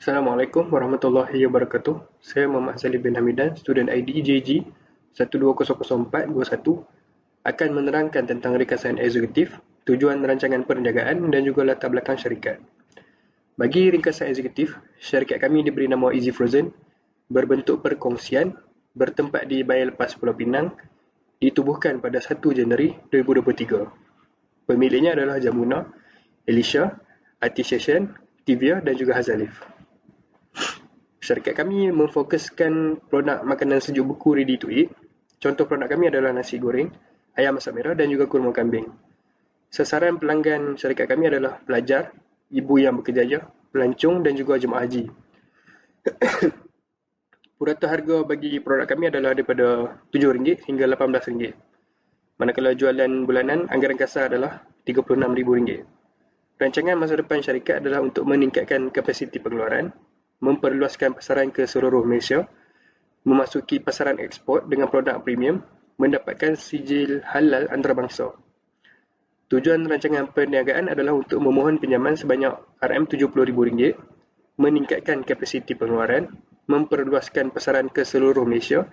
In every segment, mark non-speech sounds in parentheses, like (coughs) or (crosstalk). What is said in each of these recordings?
Assalamualaikum warahmatullahi wabarakatuh. Saya Muhammad Salim bin Hamidan, student ID JG 120421 akan menerangkan tentang ringkasan eksekutif, tujuan rancangan perniagaan dan juga latar belakang syarikat. Bagi ringkasan eksekutif, syarikat kami diberi nama Easy Frozen, berbentuk perkongsian, bertempat di Bayan Lepas Pulau Pinang, ditubuhkan pada 1 Januari 2023. Pemiliknya adalah Jamuna, Elisha, Artisation, Tivia dan juga Hazalif. Syarikat kami memfokuskan produk makanan sejuk beku ready to eat. Contoh produk kami adalah nasi goreng, ayam masak merah dan juga kurma kambing. Sasaran pelanggan syarikat kami adalah pelajar, ibu yang bekerja, pelancong dan juga jemaah haji. (coughs) Purata harga bagi produk kami adalah daripada RM7 hingga RM18. Manakala jualan bulanan, anggaran kasar adalah RM36,000. Rancangan masa depan syarikat adalah untuk meningkatkan kapasiti pengeluaran, memperluaskan pasaran ke seluruh Malaysia, memasuki pasaran ekspor dengan produk premium, mendapatkan sijil halal antarabangsa. Tujuan rancangan perniagaan adalah untuk memohon pinjaman sebanyak RM70,000, meningkatkan kapasiti pengeluaran, memperluaskan pasaran ke seluruh Malaysia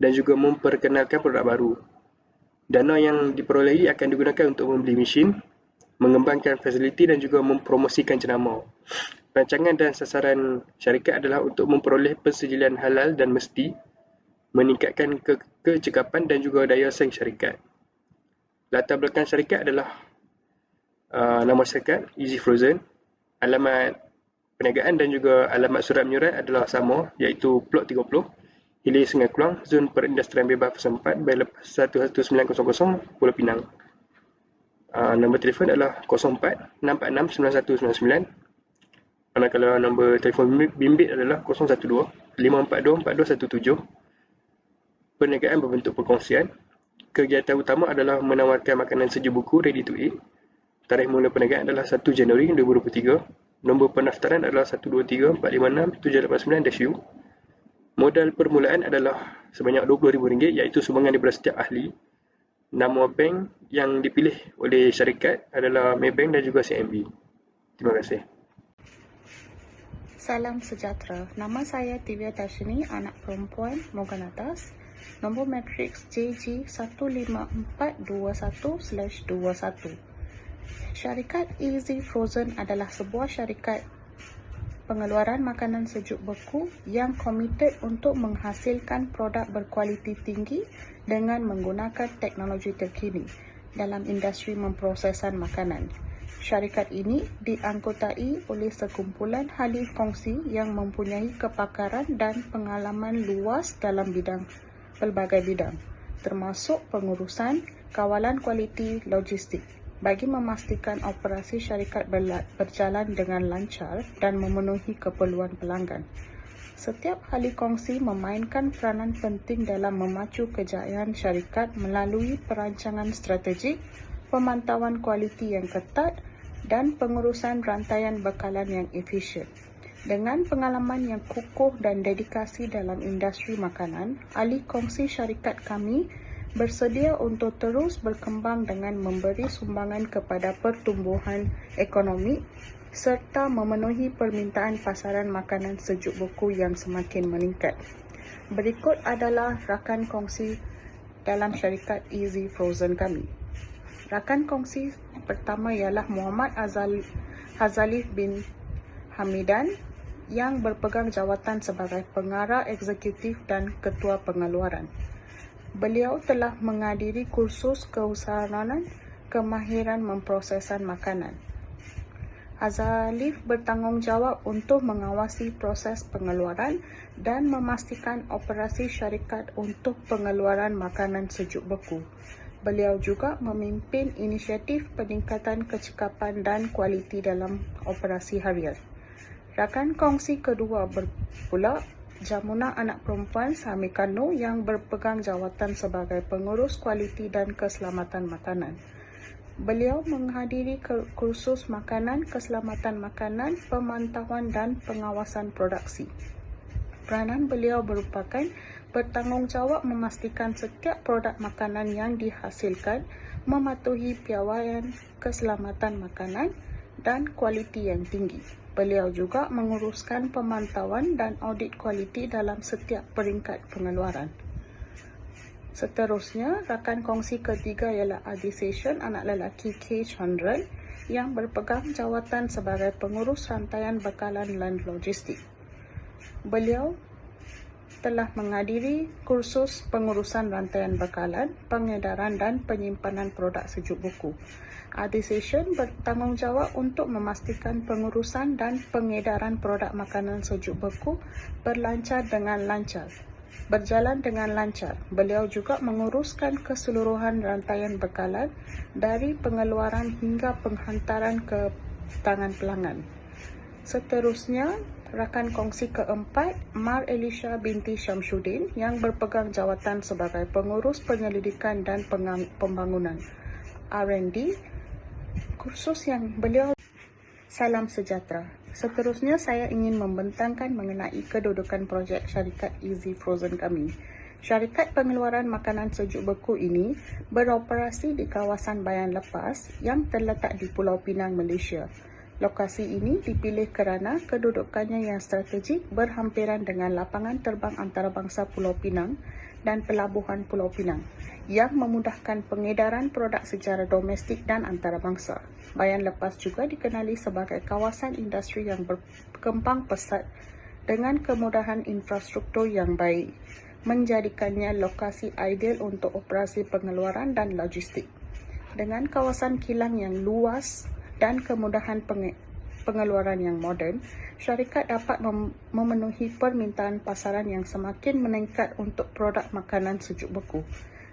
dan juga memperkenalkan produk baru. Dana yang diperolehi akan digunakan untuk membeli mesin, mengembangkan fasiliti dan juga mempromosikan jenama. Rancangan dan sasaran syarikat adalah untuk memperoleh persejilan halal dan mesti, meningkatkan ke kecekapan dan juga daya saing syarikat. Latar belakang syarikat adalah uh, nama syarikat Easy Frozen, alamat perniagaan dan juga alamat surat menyurat adalah sama iaitu Plot 30, Hilir Sungai Keluang, Zon Perindustrian Bebas Fasa 4, Bayi Lepas 11900, Pulau Pinang. Uh, nombor telefon adalah 04 646 9199 Manakala nombor telefon bimbit adalah 012-542-4217. Perniagaan berbentuk perkongsian. Kegiatan utama adalah menawarkan makanan sejuk buku ready to eat. Tarikh mula perniagaan adalah 1 Januari 2023. Nombor pendaftaran adalah 123-456-789-U. Modal permulaan adalah sebanyak RM20,000 iaitu sumbangan daripada setiap ahli. Nama bank yang dipilih oleh syarikat adalah Maybank dan juga CMB. Terima kasih. Salam sejahtera. Nama saya Tivia Tashini, anak perempuan Morgan Atas. Nombor matriks JG15421/21. Syarikat Easy Frozen adalah sebuah syarikat pengeluaran makanan sejuk beku yang komited untuk menghasilkan produk berkualiti tinggi dengan menggunakan teknologi terkini dalam industri memprosesan makanan. Syarikat ini dianggotai oleh sekumpulan ahli kongsi yang mempunyai kepakaran dan pengalaman luas dalam bidang pelbagai bidang termasuk pengurusan kawalan kualiti logistik bagi memastikan operasi syarikat berjalan dengan lancar dan memenuhi keperluan pelanggan. Setiap ahli kongsi memainkan peranan penting dalam memacu kejayaan syarikat melalui perancangan strategik, pemantauan kualiti yang ketat dan pengurusan rantaian bekalan yang efisien. Dengan pengalaman yang kukuh dan dedikasi dalam industri makanan, ahli kongsi syarikat kami bersedia untuk terus berkembang dengan memberi sumbangan kepada pertumbuhan ekonomi serta memenuhi permintaan pasaran makanan sejuk buku yang semakin meningkat. Berikut adalah rakan kongsi dalam syarikat Easy Frozen kami. Rakan kongsi pertama ialah Muhammad Azal Hazalif bin Hamidan yang berpegang jawatan sebagai pengarah eksekutif dan ketua pengeluaran. Beliau telah menghadiri kursus keusahawanan kemahiran memprosesan makanan. Azalif bertanggungjawab untuk mengawasi proses pengeluaran dan memastikan operasi syarikat untuk pengeluaran makanan sejuk beku. Beliau juga memimpin inisiatif peningkatan kecekapan dan kualiti dalam operasi harian. Rakan kongsi kedua berpula Jamuna anak perempuan Sami Kano yang berpegang jawatan sebagai pengurus kualiti dan keselamatan makanan. Beliau menghadiri kursus makanan, keselamatan makanan, pemantauan dan pengawasan produksi. Peranan beliau merupakan bertanggungjawab memastikan setiap produk makanan yang dihasilkan mematuhi piawaian keselamatan makanan dan kualiti yang tinggi. Beliau juga menguruskan pemantauan dan audit kualiti dalam setiap peringkat pengeluaran. Seterusnya, rakan kongsi ketiga ialah Adi Session, anak lelaki K. Chandran yang berpegang jawatan sebagai pengurus rantaian bekalan dan logistik. Beliau telah menghadiri kursus pengurusan rantaian bekalan, pengedaran dan penyimpanan produk sejuk buku. Session bertanggungjawab untuk memastikan pengurusan dan pengedaran produk makanan sejuk beku berlancar dengan lancar. Berjalan dengan lancar, beliau juga menguruskan keseluruhan rantaian bekalan dari pengeluaran hingga penghantaran ke tangan pelanggan. Seterusnya, rakan kongsi keempat, Mar Elisha binti Syamsuddin yang berpegang jawatan sebagai pengurus penyelidikan dan pembangunan R&D kursus yang beliau salam sejahtera. Seterusnya saya ingin membentangkan mengenai kedudukan projek syarikat Easy Frozen kami. Syarikat pengeluaran makanan sejuk beku ini beroperasi di kawasan Bayan Lepas yang terletak di Pulau Pinang, Malaysia. Lokasi ini dipilih kerana kedudukannya yang strategik berhampiran dengan lapangan terbang antarabangsa Pulau Pinang dan Pelabuhan Pulau Pinang yang memudahkan pengedaran produk secara domestik dan antarabangsa. Bayan Lepas juga dikenali sebagai kawasan industri yang berkembang pesat dengan kemudahan infrastruktur yang baik, menjadikannya lokasi ideal untuk operasi pengeluaran dan logistik. Dengan kawasan kilang yang luas dan kemudahan pengeluaran yang moden, syarikat dapat mem memenuhi permintaan pasaran yang semakin meningkat untuk produk makanan sejuk beku.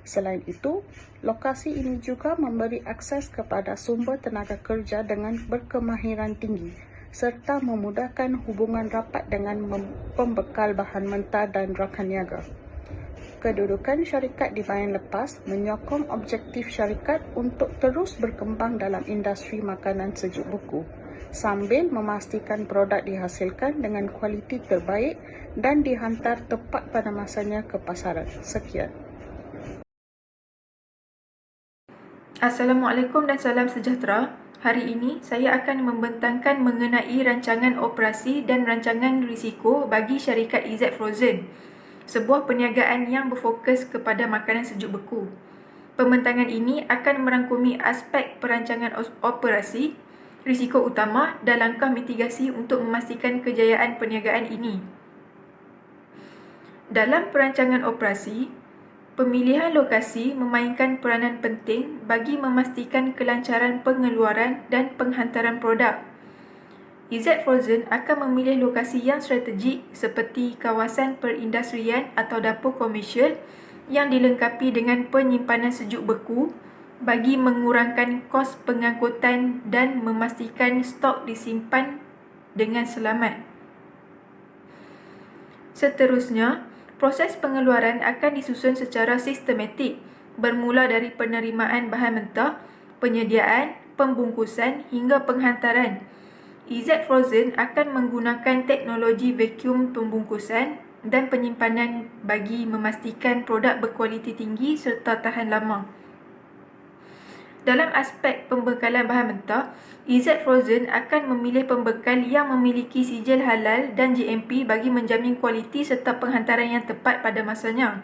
Selain itu, lokasi ini juga memberi akses kepada sumber tenaga kerja dengan berkemahiran tinggi serta memudahkan hubungan rapat dengan pembekal bahan mentah dan rakan niaga. Kedudukan syarikat di bayan lepas menyokong objektif syarikat untuk terus berkembang dalam industri makanan sejuk buku sambil memastikan produk dihasilkan dengan kualiti terbaik dan dihantar tepat pada masanya ke pasaran. Sekian. Assalamualaikum dan salam sejahtera. Hari ini saya akan membentangkan mengenai rancangan operasi dan rancangan risiko bagi syarikat EZ Frozen. Sebuah perniagaan yang berfokus kepada makanan sejuk beku. Pembentangan ini akan merangkumi aspek perancangan operasi, risiko utama dan langkah mitigasi untuk memastikan kejayaan perniagaan ini. Dalam perancangan operasi, Pemilihan lokasi memainkan peranan penting bagi memastikan kelancaran pengeluaran dan penghantaran produk. EZ Frozen akan memilih lokasi yang strategik seperti kawasan perindustrian atau dapur komersial yang dilengkapi dengan penyimpanan sejuk beku bagi mengurangkan kos pengangkutan dan memastikan stok disimpan dengan selamat. Seterusnya, proses pengeluaran akan disusun secara sistematik bermula dari penerimaan bahan mentah, penyediaan, pembungkusan hingga penghantaran. EZ Frozen akan menggunakan teknologi vacuum pembungkusan dan penyimpanan bagi memastikan produk berkualiti tinggi serta tahan lama. Dalam aspek pembekalan bahan mentah, EZ Frozen akan memilih pembekal yang memiliki sijil halal dan GMP bagi menjamin kualiti serta penghantaran yang tepat pada masanya.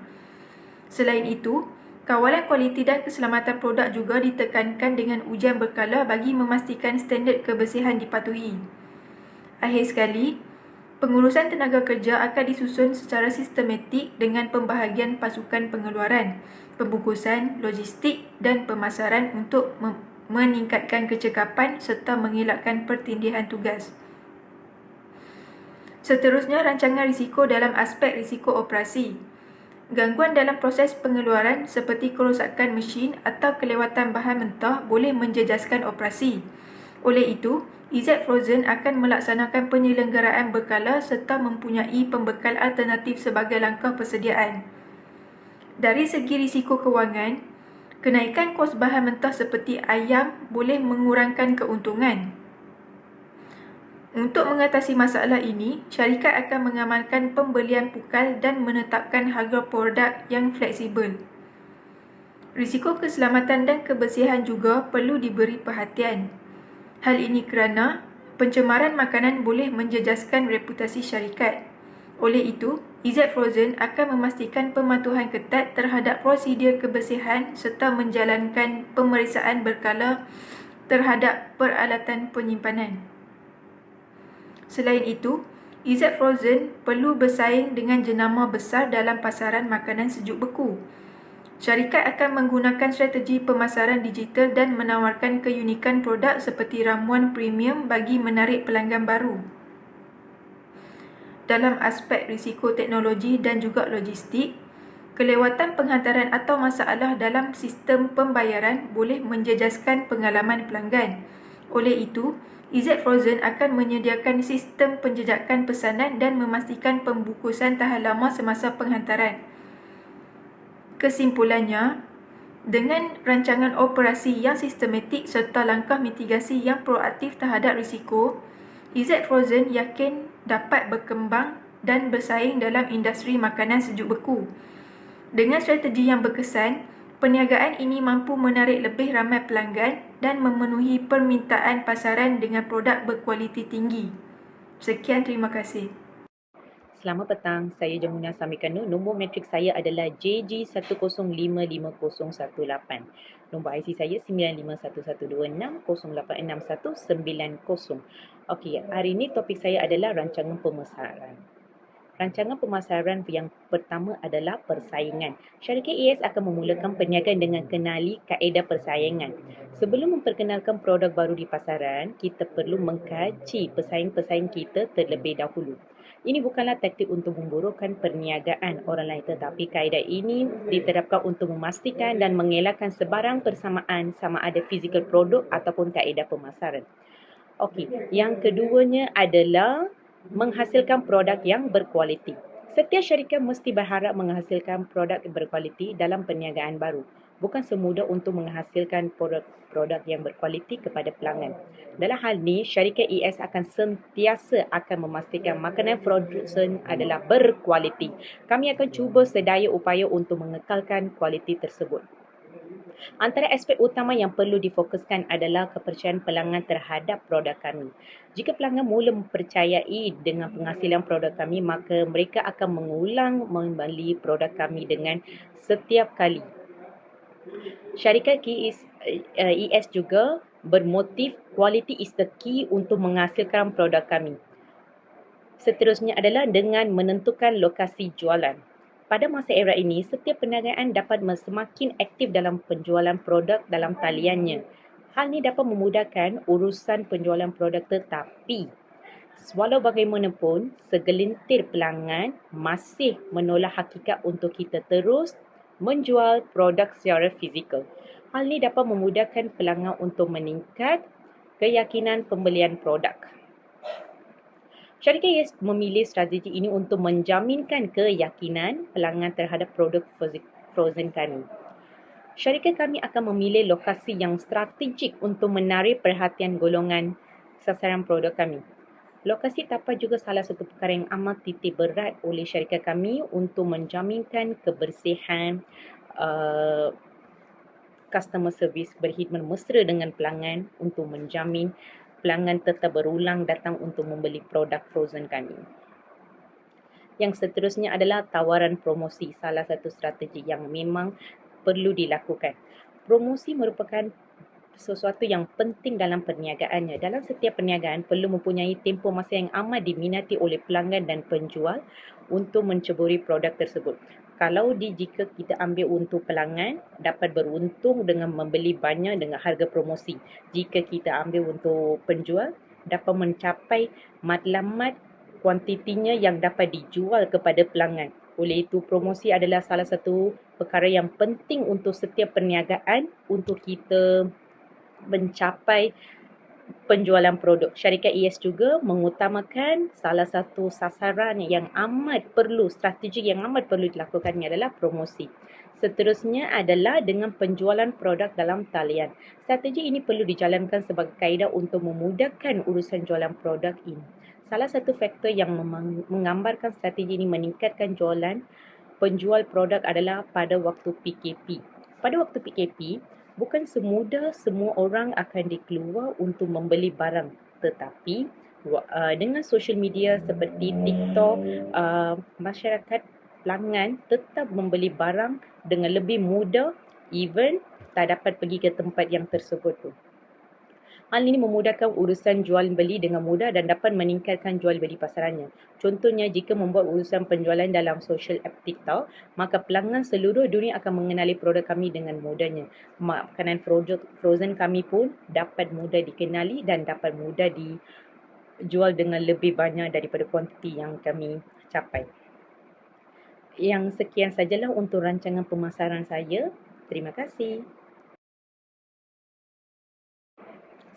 Selain itu, kawalan kualiti dan keselamatan produk juga ditekankan dengan ujian berkala bagi memastikan standard kebersihan dipatuhi. Akhir sekali, pengurusan tenaga kerja akan disusun secara sistematik dengan pembahagian pasukan pengeluaran pembungkusan, logistik dan pemasaran untuk meningkatkan kecekapan serta mengelakkan pertindihan tugas. Seterusnya, rancangan risiko dalam aspek risiko operasi. Gangguan dalam proses pengeluaran seperti kerosakan mesin atau kelewatan bahan mentah boleh menjejaskan operasi. Oleh itu, EZ Frozen akan melaksanakan penyelenggaraan berkala serta mempunyai pembekal alternatif sebagai langkah persediaan. Dari segi risiko kewangan, kenaikan kos bahan mentah seperti ayam boleh mengurangkan keuntungan. Untuk mengatasi masalah ini, syarikat akan mengamalkan pembelian pukal dan menetapkan harga produk yang fleksibel. Risiko keselamatan dan kebersihan juga perlu diberi perhatian. Hal ini kerana pencemaran makanan boleh menjejaskan reputasi syarikat. Oleh itu, EZ Frozen akan memastikan pematuhan ketat terhadap prosedur kebersihan serta menjalankan pemeriksaan berkala terhadap peralatan penyimpanan. Selain itu, EZ Frozen perlu bersaing dengan jenama besar dalam pasaran makanan sejuk beku. Syarikat akan menggunakan strategi pemasaran digital dan menawarkan keunikan produk seperti ramuan premium bagi menarik pelanggan baru. Dalam aspek risiko teknologi dan juga logistik, kelewatan penghantaran atau masalah dalam sistem pembayaran boleh menjejaskan pengalaman pelanggan. Oleh itu, EZ Frozen akan menyediakan sistem penjejakan pesanan dan memastikan pembukusan tahan lama semasa penghantaran. Kesimpulannya, dengan rancangan operasi yang sistematik serta langkah mitigasi yang proaktif terhadap risiko, EZ Frozen yakin dapat berkembang dan bersaing dalam industri makanan sejuk beku. Dengan strategi yang berkesan, perniagaan ini mampu menarik lebih ramai pelanggan dan memenuhi permintaan pasaran dengan produk berkualiti tinggi. Sekian terima kasih. Selamat petang, saya Jamuna Samikano. Nombor matrik saya adalah JG10555018. Nombor IC saya 951126086190. Okey, hari ini topik saya adalah rancangan pemasaran. Rancangan pemasaran yang pertama adalah persaingan. Syarikat ES akan memulakan perniagaan dengan kenali kaedah persaingan. Sebelum memperkenalkan produk baru di pasaran, kita perlu mengkaji pesaing-pesaing kita terlebih dahulu. Ini bukanlah taktik untuk memburukkan perniagaan orang lain tetapi kaedah ini diterapkan untuk memastikan dan mengelakkan sebarang persamaan sama ada fizikal produk ataupun kaedah pemasaran. Okey, yang keduanya adalah menghasilkan produk yang berkualiti. Setiap syarikat mesti berharap menghasilkan produk berkualiti dalam perniagaan baru. Bukan semudah untuk menghasilkan produk-produk yang berkualiti kepada pelanggan. Dalam hal ini, syarikat ES akan sentiasa akan memastikan makanan frozen adalah berkualiti. Kami akan cuba sedaya upaya untuk mengekalkan kualiti tersebut. Antara aspek utama yang perlu difokuskan adalah kepercayaan pelanggan terhadap produk kami. Jika pelanggan mula mempercayai dengan penghasilan produk kami, maka mereka akan mengulang membeli produk kami dengan setiap kali. Syarikat ES eh, juga bermotif quality is the key untuk menghasilkan produk kami. Seterusnya adalah dengan menentukan lokasi jualan. Pada masa era ini, setiap perniagaan dapat semakin aktif dalam penjualan produk dalam taliannya. Hal ini dapat memudahkan urusan penjualan produk tetapi walau bagaimanapun, segelintir pelanggan masih menolak hakikat untuk kita terus menjual produk secara fizikal. Hal ini dapat memudahkan pelanggan untuk meningkat keyakinan pembelian produk. Syarikat Yes memilih strategi ini untuk menjaminkan keyakinan pelanggan terhadap produk frozen kami. Syarikat kami akan memilih lokasi yang strategik untuk menarik perhatian golongan sasaran produk kami. Lokasi tapak juga salah satu perkara yang amat titik berat oleh syarikat kami untuk menjaminkan kebersihan uh, customer service berkhidmat mesra dengan pelanggan untuk menjamin pelanggan tetap berulang datang untuk membeli produk frozen kami. Yang seterusnya adalah tawaran promosi, salah satu strategi yang memang perlu dilakukan. Promosi merupakan sesuatu yang penting dalam perniagaannya. Dalam setiap perniagaan perlu mempunyai tempoh masa yang amat diminati oleh pelanggan dan penjual untuk menceburi produk tersebut kalau di jika kita ambil untuk pelanggan dapat beruntung dengan membeli banyak dengan harga promosi. Jika kita ambil untuk penjual dapat mencapai matlamat kuantitinya yang dapat dijual kepada pelanggan. Oleh itu promosi adalah salah satu perkara yang penting untuk setiap perniagaan untuk kita mencapai penjualan produk. Syarikat ES juga mengutamakan salah satu sasaran yang amat perlu, strategi yang amat perlu dilakukannya adalah promosi. Seterusnya adalah dengan penjualan produk dalam talian. Strategi ini perlu dijalankan sebagai kaedah untuk memudahkan urusan jualan produk ini. Salah satu faktor yang menggambarkan strategi ini meningkatkan jualan penjual produk adalah pada waktu PKP. Pada waktu PKP, bukan semudah semua orang akan dikeluar untuk membeli barang Tetapi uh, dengan social media seperti TikTok, uh, masyarakat pelanggan tetap membeli barang dengan lebih mudah even tak dapat pergi ke tempat yang tersebut tu. Hal ini memudahkan urusan jual beli dengan mudah dan dapat meningkatkan jual beli pasarannya. Contohnya, jika membuat urusan penjualan dalam social app TikTok, maka pelanggan seluruh dunia akan mengenali produk kami dengan mudahnya. Makanan frozen kami pun dapat mudah dikenali dan dapat mudah dijual dengan lebih banyak daripada kuantiti yang kami capai. Yang sekian sajalah untuk rancangan pemasaran saya. Terima kasih.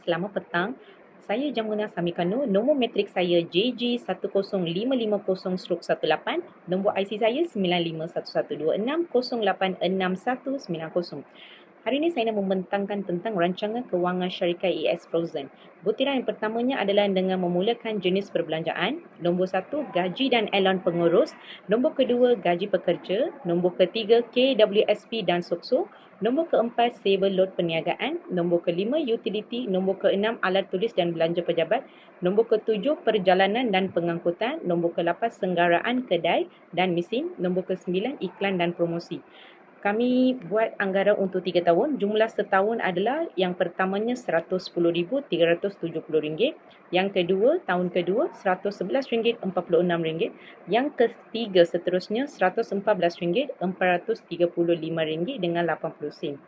Selamat petang. Saya Jamuna Samikano. Nombor metrik saya JG10550-18. Nombor IC saya 951126-086190. Hari ini saya nak membentangkan tentang rancangan kewangan syarikat ES Frozen. Butiran yang pertamanya adalah dengan memulakan jenis perbelanjaan. Nombor satu, gaji dan elon pengurus. Nombor kedua, gaji pekerja. Nombor ketiga, KWSP dan SOKSO. Nombor keempat, saver load perniagaan. Nombor kelima, utility. Nombor keenam, alat tulis dan belanja pejabat. Nombor ketujuh, perjalanan dan pengangkutan. Nombor kelapan, senggaraan kedai dan mesin. Nombor kesembilan, iklan dan promosi kami buat anggaran untuk 3 tahun. Jumlah setahun adalah yang pertamanya RM110,370. Yang kedua, tahun kedua RM111.46. Yang ketiga seterusnya RM114.435 dengan 80 sen.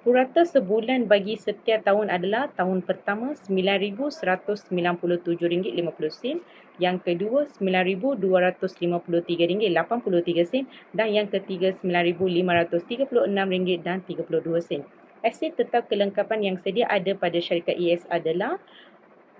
Purata sebulan bagi setiap tahun adalah tahun pertama RM9,197.50, yang kedua RM9,253.83 dan yang ketiga RM9,536 dan 32 sen. Aset tetap kelengkapan yang sedia ada pada syarikat ES adalah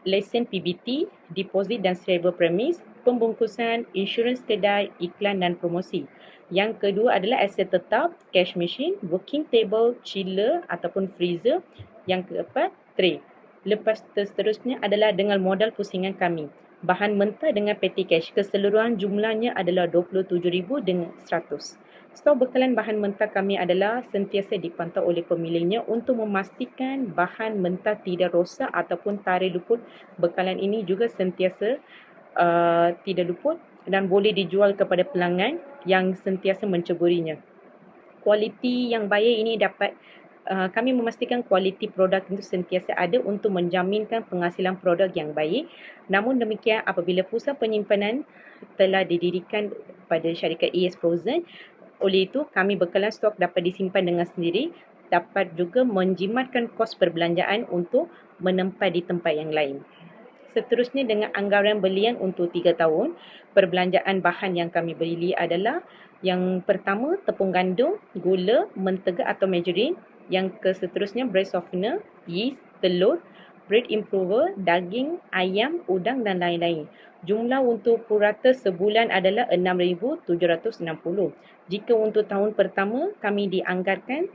lesen PBT, deposit dan server premis, pembungkusan, insurans kedai, iklan dan promosi. Yang kedua adalah aset tetap, cash machine, working table, chiller ataupun freezer. Yang keempat, tray. Lepas seterusnya adalah dengan modal pusingan kami. Bahan mentah dengan petty cash. Keseluruhan jumlahnya adalah 27,000 dengan 100. Stok bekalan bahan mentah kami adalah sentiasa dipantau oleh pemiliknya untuk memastikan bahan mentah tidak rosak ataupun tarik luput. Bekalan ini juga sentiasa uh, tidak luput dan boleh dijual kepada pelanggan yang sentiasa menceburinya. Kualiti yang baik ini dapat uh, kami memastikan kualiti produk itu sentiasa ada untuk menjaminkan penghasilan produk yang baik. Namun demikian apabila pusat penyimpanan telah didirikan pada syarikat ES Frozen, oleh itu kami bekalan stok dapat disimpan dengan sendiri dapat juga menjimatkan kos perbelanjaan untuk menempat di tempat yang lain. Seterusnya dengan anggaran belian untuk 3 tahun, perbelanjaan bahan yang kami beli adalah yang pertama tepung gandum, gula, mentega atau margarine. Yang keseterusnya bread softener, yeast, telur, bread improver, daging, ayam, udang dan lain-lain. Jumlah untuk purata sebulan adalah RM6,760. Jika untuk tahun pertama kami dianggarkan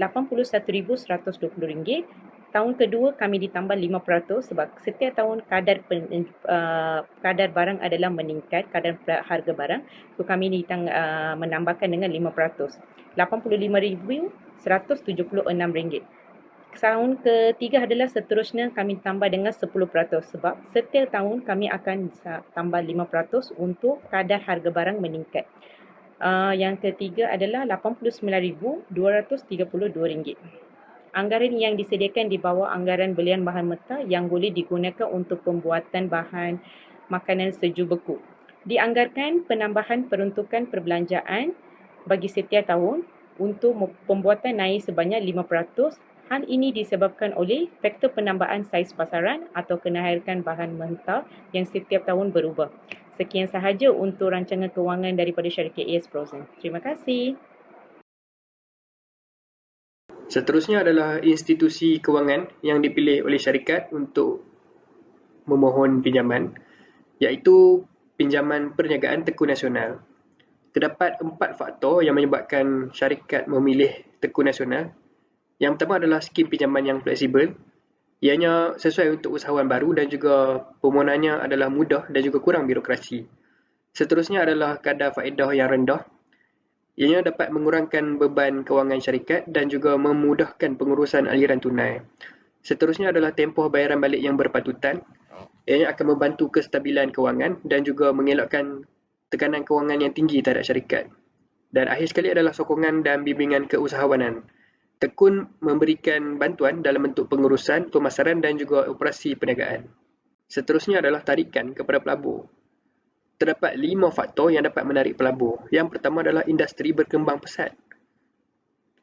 RM81,120 tahun kedua kami ditambah 5% sebab setiap tahun kadar pen, uh, kadar barang adalah meningkat kadar harga barang. So kami ditang, uh, menambahkan dengan 5% RM85,176 tahun ketiga adalah seterusnya kami tambah dengan 10% sebab setiap tahun kami akan tambah 5% untuk kadar harga barang meningkat. Uh, yang ketiga adalah RM89,232 Anggaran yang disediakan di bawah anggaran belian bahan mentah yang boleh digunakan untuk pembuatan bahan makanan sejuk beku. Dianggarkan penambahan peruntukan perbelanjaan bagi setiap tahun untuk pembuatan naik sebanyak 5%. Hal ini disebabkan oleh faktor penambahan saiz pasaran atau kenaikan bahan mentah yang setiap tahun berubah. Sekian sahaja untuk rancangan kewangan daripada syarikat AS Frozen. Terima kasih. Seterusnya adalah institusi kewangan yang dipilih oleh syarikat untuk memohon pinjaman iaitu pinjaman perniagaan tekun nasional. Terdapat empat faktor yang menyebabkan syarikat memilih tekun nasional. Yang pertama adalah skim pinjaman yang fleksibel. Ianya sesuai untuk usahawan baru dan juga permohonannya adalah mudah dan juga kurang birokrasi. Seterusnya adalah kadar faedah yang rendah Ianya dapat mengurangkan beban kewangan syarikat dan juga memudahkan pengurusan aliran tunai. Seterusnya adalah tempoh bayaran balik yang berpatutan. Ianya akan membantu kestabilan kewangan dan juga mengelakkan tekanan kewangan yang tinggi terhadap syarikat. Dan akhir sekali adalah sokongan dan bimbingan keusahawanan. Tekun memberikan bantuan dalam bentuk pengurusan, pemasaran dan juga operasi perniagaan. Seterusnya adalah tarikan kepada pelabur. Terdapat lima faktor yang dapat menarik pelabur. Yang pertama adalah industri berkembang pesat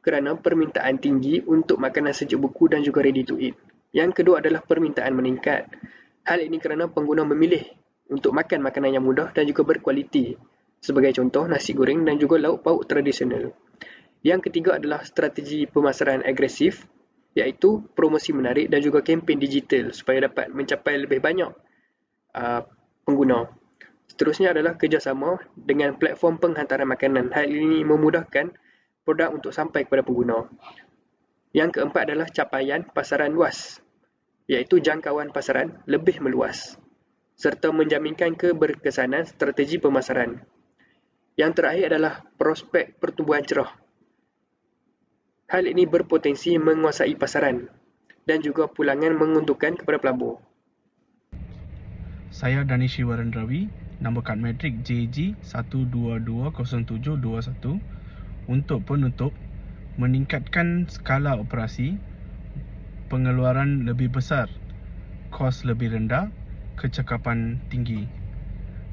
kerana permintaan tinggi untuk makanan sejuk beku dan juga ready to eat. Yang kedua adalah permintaan meningkat. Hal ini kerana pengguna memilih untuk makan makanan yang mudah dan juga berkualiti. Sebagai contoh, nasi goreng dan juga lauk pauk tradisional. Yang ketiga adalah strategi pemasaran agresif iaitu promosi menarik dan juga kempen digital supaya dapat mencapai lebih banyak uh, pengguna. Seterusnya adalah kerjasama dengan platform penghantaran makanan. Hal ini memudahkan produk untuk sampai kepada pengguna. Yang keempat adalah capaian pasaran luas, iaitu jangkauan pasaran lebih meluas, serta menjaminkan keberkesanan strategi pemasaran. Yang terakhir adalah prospek pertumbuhan cerah. Hal ini berpotensi menguasai pasaran dan juga pulangan menguntungkan kepada pelabur. Saya Danishi Warendrawi, nombor kad metrik JG 1220721 untuk penutup meningkatkan skala operasi, pengeluaran lebih besar, kos lebih rendah, kecekapan tinggi.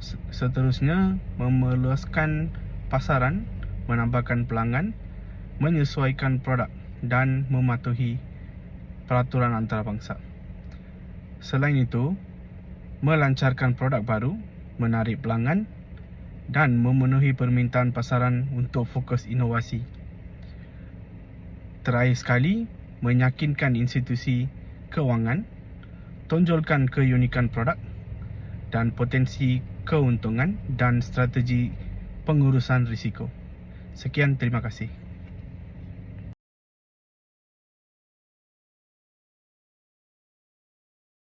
Se- Seterusnya, memeluaskan pasaran, menambahkan pelanggan, menyesuaikan produk dan mematuhi peraturan antarabangsa. Selain itu, melancarkan produk baru, menarik pelanggan dan memenuhi permintaan pasaran untuk fokus inovasi. Terakhir sekali, meyakinkan institusi kewangan, tonjolkan keunikan produk dan potensi keuntungan dan strategi pengurusan risiko. Sekian, terima kasih.